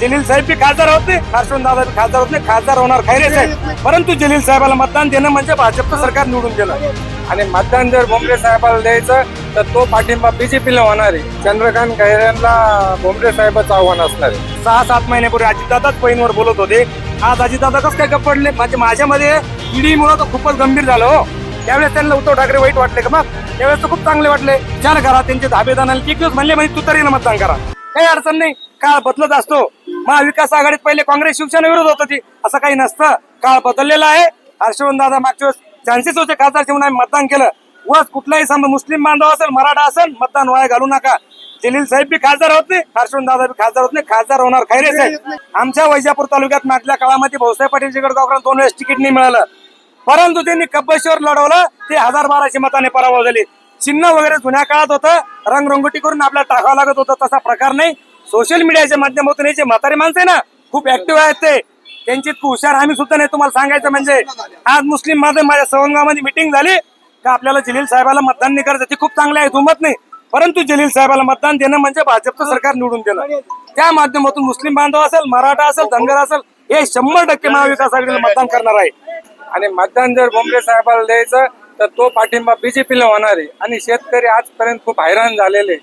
जलील साहेब बी खासदार होत नाही दादा बी खासदार होत नाही खासदार होणार खैरे साहेब परंतु जलील साहेबाला मतदान देणं म्हणजे भाजपचं सरकार निवडून गेलं आणि मतदान जर भोमरे साहेबाला द्यायचं तर तो पाठिंबा बीजेपीला होणार आहे. चंद्रकांत खैरेंना भोमरे साहेबाचं आव्हान असणार आहे. सहा सात महिन्यापूर्वी अजितदादाच पैनवर बोलत होते. आज अजितदादा कसं काय गप्प पडले? म्हणजे माझ्यामध्ये ईडीमुळं तर खूपच गंभीर झालं हो. त्यावेळेस त्यांना उद्धव ठाकरे वाईट वाटले का मग? त्यावेळेस तर खूप चांगले वाटले. विचार करा त्यांचे धाबेदानाला एक दिवस म्हणले म्हणजे तू तरी मतदान करा. काही अडचण नाही. काळ बदलत असतो. महाविकास आघाडीत पहिले काँग्रेस शिवसेना विरोध होत होती. असं काही नसतं. काळ बदललेला आहे. हर्षवर्धन दादा मागच्या वेळेस चान्सेस होते. खासदार ठेवून आम्ही मतदान केलं. व कुठलाही समजा मुस्लिम बांधव असेल मराठा असेल मतदान वाया घालू नका. जलील साहेब बी खासदार होत नाही. हर्षवर्धन दादा बी खासदार होत नाही. खासदार होणार खैरे साहेब आमच्या वैजापूर तालुक्यात मागल्या काळामध्ये भाऊसाहेब पाटील जिगडगावकरांना दोन वेळेस तिकीट नाही मिळालं. परंतु त्यांनी कब्बशीवर लढवलं. ते हजार बाराशे मताने पराभव झाले. चिन्ह वगैरे जुन्या काळात होतं. रंगरंगोटी करून आपल्याला टाकावं लागत होतं. तसा प्रकार नाही. सोशल मीडियाच्या माध्यमातून हे जे म्हातारे माणसं आहे ना खूप ऍक्टिव्ह आहेत ते. त्यांची इतकं हुशार आम्ही सुद्धा नाही तुम्हाला सांगायचं म्हणजे. आज मुस्लिम माझं माझ्या सवंगामध्ये मिटिंग झाली का आपल्याला जलील साहेबाला मतदान नाही करायचं? ते खूप चांगलं आहे दुमत नाही. परंतु जलील साहेबाला मतदान देणं म्हणजे भाजपचं सरकार निवडून देणं. त्या माध्यमातून मुस्लिम बांधव असेल मराठा असेल धनगर असेल हे शंभर टक्के महाविकास आघाडीला मतदान करणार आहे. आणि मतदान जर भोमरे साहेबाला द्यायचं तर तो पाठिंबा बीजेपीला होणार आहे. आणि शेतकरी आजपर्यंत खूप हैराण झालेले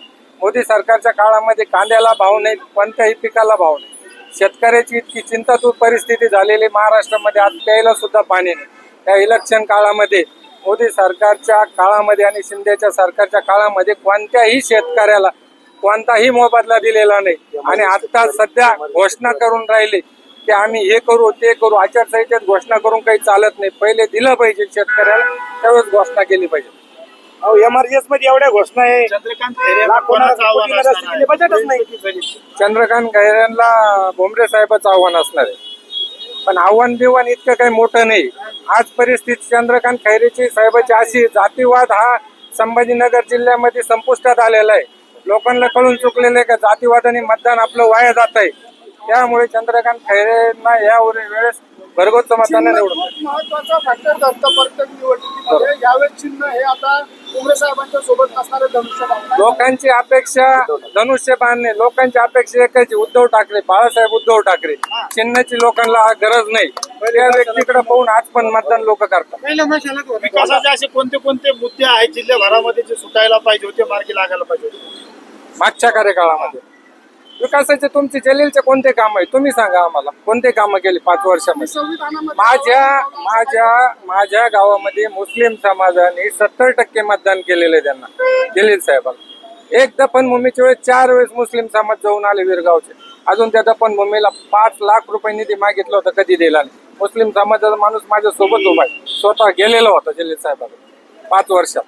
मोदी सरकारच्या काळामध्ये कांद्याला भाव नाही कोणत्याही पिकाला भाव नाही. शेतकऱ्याची इतकी चिंतातूर परिस्थिती झालेली महाराष्ट्रामध्ये आज प्यायला सुद्धा पाणी नाही. त्या इलेक्शन काळामध्ये मोदी सरकारच्या काळामध्ये आणि शिंदेच्या सरकारच्या काळामध्ये कोणत्याही शेतकऱ्याला कोणताही मोबदला दिलेला नाही. आणि आता सध्या घोषणा करून राहिले की आम्ही हे करू ते करू आचारसंहितेत घोषणा करून काही चालत नाही. पहिले दिलं पाहिजे शेतकऱ्याला त्यावेळेस घोषणा केली पाहिजे. एमआरजीएसमध्ये एवढ्या घोषणा आहे. कोणाला बजेटच नाही. चंद्रकांत खैरेंना भोमरे साहेबाचं आव्हान असणार आहे. पण आव्हान बिव्हान इतकं काही मोठं नाही. आज परिस्थिती चंद्रकांत खैरेची साहेबाची अशी जातीवाद हा संभाजीनगर जिल्ह्यामध्ये संपुष्टात आलेला आहे. लोकांना कळून चुकलेलं आहे का? जातीवादाने मतदान आपलं वाया जात आहे. त्यामुळे चंद्रकांत खैरेंना या वेळेस भरगोच्च मताने निवडून महत्त्वाचा फॅक्टर निवडणुकीमध्ये. यावेळेस चिन्ह हे आता उमरे साहेबांच्या सोबत असणारे धनुष्यबाण लोकांची अपेक्षा धनुष्य बांधणे लोकांची अपेक्षा एकच उद्धव ठाकरे बाळासाहेब उद्धव ठाकरे. चिन्हाची लोकांना गरज नाही. त्या व्यक्तीकडे पाहून आज पण मतदान लोक करतात. विकासाचे असे कोणते कोणते मुद्दे आहेत जिल्ह्याभरामध्ये जे सुटायला पाहिजे होते मार्गी लागायला पाहिजे होते? मागच्या कार्यकाळामध्ये. विकासाचे तुमचे जलीलचे कोणते काम आहे तुम्ही सांगा आम्हाला. कोणते कामं केली पाच वर्षामध्ये? माझ्या माझ्या माझ्या गावामध्ये मुस्लिम समाजाने सत्तर टक्के मतदान केलेलं आहे त्यांना जलील साहेबाला. एक दफनभूमीच्या वेळेस चार वेळेस मुस्लिम समाज जाऊन आले विरगावचे. अजून त्या दफनभूमीला पाच लाख रुपये निधी मागितलं होतं कधी दिला नाही. मुस्लिम समाजाचा माणूस माझ्या सोबत उभा आहे. स्वतः गेलेला होता जलील साहेबाकडे पाच वर्षात.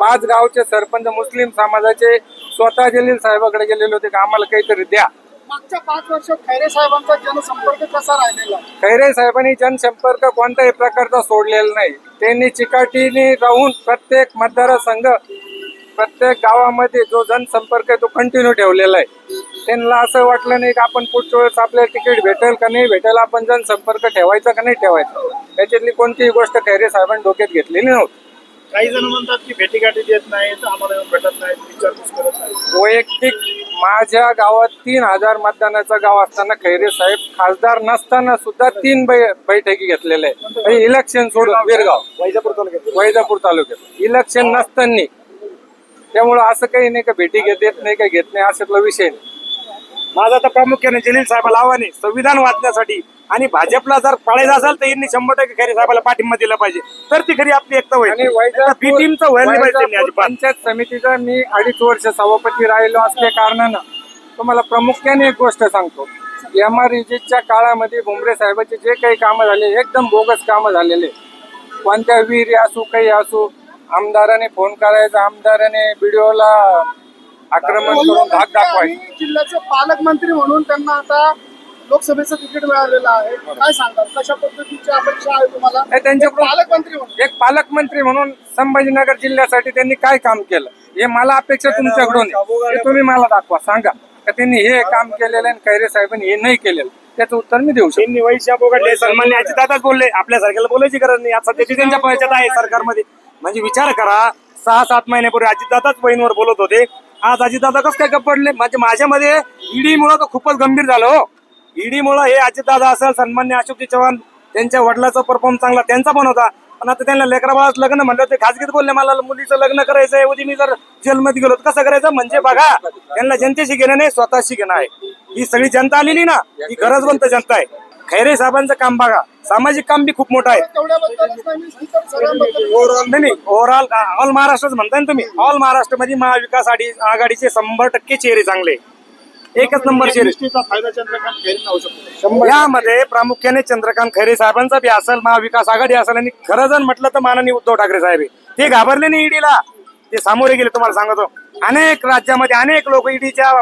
पाच गावचे सरपंच मुस्लिम समाजाचे स्वतः जलील साहेबाकडे गेलेले होते की? आम्हाला काहीतरी द्या. मागच्या पाच वर्षात खैरे साहेबांचा जनसंपर्क कसा राहिलेला? खैरे साहेबांनी जनसंपर्क कोणत्याही प्रकारचा सोडलेला नाही. त्यांनी चिकाटीने राहून प्रत्येक मतदारसंघ प्रत्येक गावामध्ये जो जनसंपर्क आहे तो कंटिन्यू ठेवलेला आहे. त्यांना असं वाटलं नाही की आपण पुढच्या वेळेस आपल्याला तिकीट भेटेल का नाही भेटेल आपण जनसंपर्क ठेवायचा का नाही ठेवायचा. त्याच्यातली कोणतीही गोष्ट खैरे साहेबांनी डोक्यात घेतलेली नव्हती. काही जण म्हणतात की भेटीगाठी देत नाहीत आम्हाला भेटत नाहीत विचारपूस करत नाही वैयक्तिक माझ्या गावात तीन हजार मतदानाचं गाव असताना खैरे साहेब खासदार नसताना सुद्धा तीन बै बैठकी घेतलेल्या आहेत. इलेक्शन सोडून वीरगाव वैजापूर तालुक्यात. वैजापूर तालुक्यात. इलेक्शन नसताना. त्यामुळं असं काही नाही का भेटी घेत देत नाही का घेत नाही अशातला विषय नाही. माझा तर प्रामुख्याने जलील साहेबाला आव्हान आहे. संविधान वाचण्यासाठी. आणि भाजपला जर पाळायचं असेल तर यांनी शंभर टक्के खरे साहेबाला पाठिंबा दिला पाहिजे. तर ती खरी आपली एकता होईल. पाहिजे पंचायत समितीचा मी अडीच वर्ष सभापती राहिलो असल्या कारणानं तुम्हाला प्रामुख्याने एक गोष्ट सांगतो. एम आर च्या काळामध्ये भुमरे साहेबाचे जे काही कामं झाले एकदम बोगस कामं झालेले. कोणत्या विहिरी असू काही असू आमदाराने फोन करायचा आमदाराने व्हिडिओला आक्रमण करून धाक दाखवायचं. आणि जिल्ह्याचे पालकमंत्री म्हणून त्यांना आता लोकसभेचं तिकीट मिळालेलं आहे. काय सांगतात कशा पद्धतीची अपेक्षा आहे तुम्हाला? त्यांच्याकडून- पालकमंत्री म्हणून. एक पालकमंत्री म्हणून संभाजीनगर जिल्ह्यासाठी त्यांनी काय काम केलं? हे मला अपेक्षा तुमच्याकडून आहे. हे तुम्ही मला दाखवा सांगा. का त्यांनी हे काम केलेलं आणि खैरे साहेबांनी हे नाही केलेलं? त्याचं उत्तर मी देऊ शकतो. त्यांनी वैश्या बोगडले सन्मान्य अजितदादाच बोलले. आपल्या सारख्याला बोलायची गरज नाही. आता त्याची त्यांच्या पंचायत आहे सरकारमध्ये. म्हणजे विचार करा सहा सात महिन्यापूर्वी अजितदादाच बहिणीवर बोलत होते. आज अजितदादा कसं काय गप्प पडले? म्हणजे माझ्यामध्ये ईडी मुळे तर खूपच गंभीर झालं हो. ईडी मुळे हे अजितदादा असेल सन्मान्य अशोकजी चव्हाण त्यांच्या वडिलाचा परफॉर्म चांगला त्यांचा पण होता. पण आता त्यांना लेकराबाळाचं लग्न म्हणलं ते खाजगीत बोलले मला मुलीचं लग्न करायचं आहे उद्या मी जर जेलमध्ये गेलो तर कसं करायचं? म्हणजे बघा त्यांना जनतेशी घेणं नाही स्वतःशी घेणं आहे. ही सगळी जनता आलेली ना ही गरजवंत जनता आहे. खैरे साहेबांचं काम बघा. सामाजिक काम बी खूप मोठं आहे. नाही नाही ओव्हरऑल ऑल महाराष्ट्रच म्हणताय ना तुम्ही. ऑल महाराष्ट्रामध्ये महाविकास आघाडी आघाडीचे शंभर टक्के चेहरे चांगले एकच नंबर चेहरे. यामध्ये प्रामुख्याने चंद्रकांत खैरे साहेबांचा बी असेल महाविकास आघाडी असेल आणि खरं जर म्हटलं तर माननीय उद्धव ठाकरे साहेब. ते घाबरले नाही ईडीला ते सामोरे गेले तुम्हाला सांगतो. अनेक राज्यामध्ये अनेक लोक ईडीच्या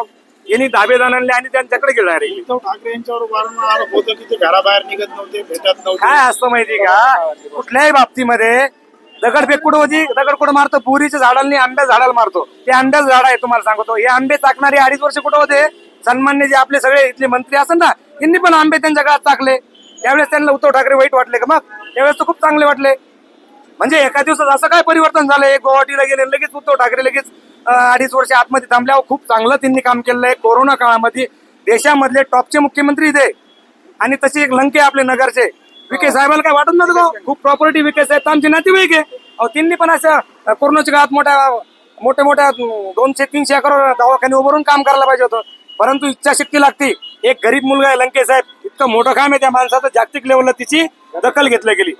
यांनी दावेदान आणले आणि त्यांच्याकडे गेले direct. उद्धव ठाकरे यांच्यावर वारंवार आरोप होतं की ते घराबाहेर निघत नव्हते भेटत नव्हते. काय असतं माहिती का? कुठल्याही बाबतीमध्ये दगडफेक कुठं होती दगड कुठं मारतो? पुरीच्या झाडांनी आंब्या झाडाला मारतो. ते आंब्याच झाड आहे तुम्हाला सांगतो. हे आंबे चाकणारे अडीच वर्ष कुठं होते? सन्मान्य जे आपले सगळे इथले मंत्री असतात ना यांनी पण आंबे त्यांच्या काळात टाकले त्यावेळेस त्यांना उद्धव ठाकरे वाईट वाटले का मग? त्यावेळेस तर खूप चांगले वाटले. म्हणजे एका दिवसात असं काय परिवर्तन झालं एक गुवाहाटीला गेले लगेच उद्धव ठाकरे लगेच अडीच वर्ष आतमध्ये थांबल्यावर खूप चांगलं त्यांनी काम केलेलं आहे. कोरोना काळामध्ये देशामधले टॉपचे मुख्यमंत्री ते. आणि तसे एक लंके आपले नगरचे. विखे साहेबांना काय वाटत नव्हतं? खूप प्रॉपर्टी विखे साहेब आमचे नातेवाईक आहे. अहो त्यांनी पण असं कोरोनाच्या काळात मोठ्या मोठ्या मोठ्या दोनशे तीनशे एकर दवाखाने उभारून काम करायला पाहिजे होतं. परंतु इच्छाशक्ती लागते. एक गरीब मुलगा आहे लंके साहेब. इतकं मोठं काम आहे त्या माणसाचं जागतिक लेवलला तिची. दखल घेतली गेली.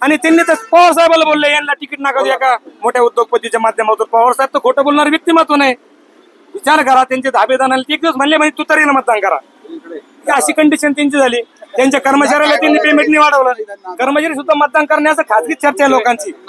आणि त्यांनी तर पवार साहेबाला बोलले यांना तिकीट नाका द्या का? मोठ्या उद्योगपतीच्या माध्यमातून पवार साहेब तर खोटं बोलणार व्यक्तिमत्व नाही. विचार करा त्यांचे धाबेदान आले एक दिवस म्हणले म्हणजे तू तरी मतदान करा. अशी कंडिशन त्यांची झाली. त्यांच्या कर्मचाऱ्याला त्यांनी पेमेंट नाही वाढवलं. कर्मचारी सुद्धा मतदान करण्याचं खाजगी चर्चा आहे लोकांची.